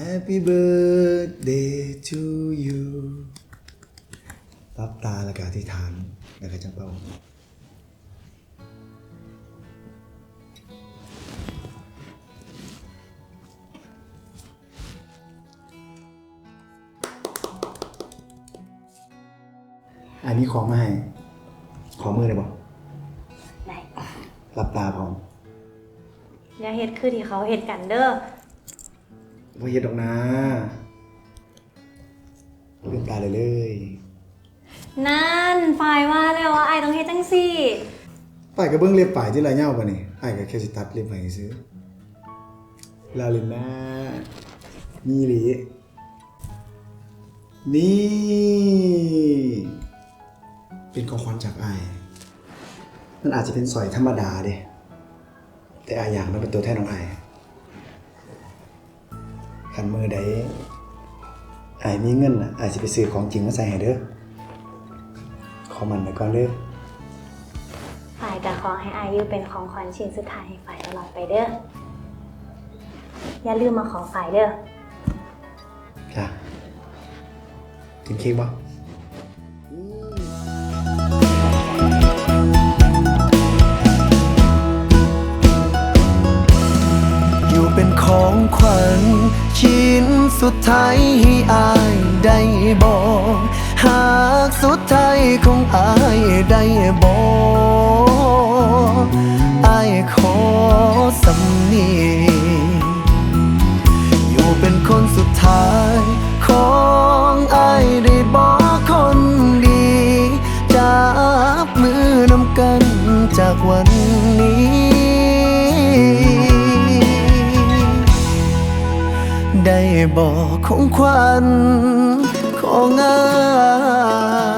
Happy birthday to you รับตาแล้วก็อธิษฐานแล้วก็จังเป้าอันนี้ของมาให้ ขอมือเลยบอกไหนรับตาพร้อมอย่าเฮ็ดคือที่เขาเฮ็ดกันเด้อ ว่าเฮ็ดดอกนะลืมตาเลยเลยนั่นฝ่ายว่าแล้วว่าไอ้ต้องเฮ็ดจังซี่ป่ายกับเบิ้งเล็บป่ายที่ไรเง่าป่ะนี่ป่ายกับแค่สิตัดเล็บไปซื้อลาลินนะนี่หลีนี่ เป็นของขวัญจากไอ้ายมันอาจจะเป็นสอยธรรมดาเด้แต่อายอยากมันเป็นตัวแทนของไอ้าย ขันมือใดไอ้ายมีเงินอะอาจจะไปซื้อของจริงมาใส่ให้เด้อขอมันไว้ก่อนเด้อฝ่ายก็ขอให้อายุเป็นของขวัญชิ้นสุดท้ายให้ฝ่ายตลอดไปเด้อ อย่าลืมมาขอฝ่ายเด้อ จ้ะกินเค้กบ่ เป็นของขวัญชิ้นสุดท้ายให้อายได้บอก หากสุดท้ายของอายได้บอกอายขอสำนีอยู่เป็นคนสุดท้ายของอายได้บอกคนดี จับมือนำกันจากวัน บอกของขวัญของงาน